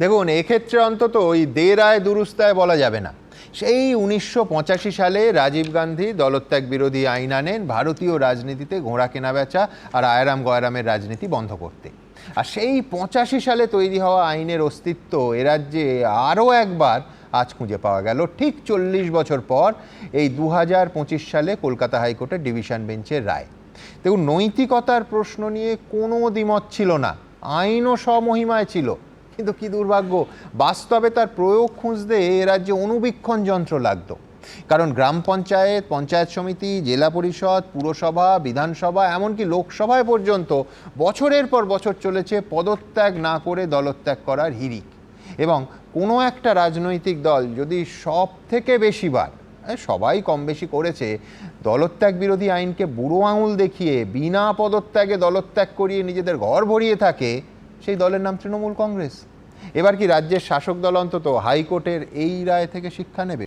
দেখুন, এক্ষেত্রে অন্তত ওই দে রায় দুরুস্তায় বলা যাবে না। সেই উনিশশো পঁচাশি সালে রাজীব গান্ধী দলত্যাগ বিরোধী আইন আনেন, ভারতীয় রাজনীতিতে ঘোড়া কেনা বেচা আর আয়রাম গয়রামের রাজনীতি বন্ধ করতে। আর সেই পঁচাশি সালে তৈরি হওয়া আইনের অস্তিত্ব এ রাজ্যে আরও একবার আজ খুঁজে পাওয়া গেল। ঠিক চল্লিশ বছর পর এই দু হাজার পঁচিশ সালে কলকাতা হাইকোর্টের ডিভিশন বেঞ্চের রায়। দেখুন, নৈতিকতার প্রশ্ন নিয়ে কোনো দ্বিমত ছিল না। আইনও স্বমহিমায় ছিল। কিন্তু কি দুর্ভাগ্য? বাস্তবে তার প্রয়োগ খুঁজতে এ রাজ্যে অনুবীক্ষণ যন্ত্র লাগতো। কারণ গ্রাম পঞ্চায়েত পঞ্চায়েত সমিতি, জেলা পরিষদ, পুরসভা, বিধানসভা, এমনকি লোকসভায় পর্যন্ত বছরের পর বছর চলেছে পদত্যাগ না করে দলত্যাগ করার হিরিক এবং কোনো একটা রাজনৈতিক দল যদি সব থেকে বেশিবার সবাই কম বেশি করেছে, দলত্যাগ বিরোধী আইনকে বুড়ো আঙুল দেখিয়ে বিনা পদত্যাগে দলত্যাগ করিয়ে নিজেদের ঘর ভরিয়ে থাকে সেই দলের নাম তৃণমূল কংগ্রেস। এবার কি রাজ্যের শাসক দল অন্তত হাইকোর্টের এই রায় থেকে শিক্ষা নেবে?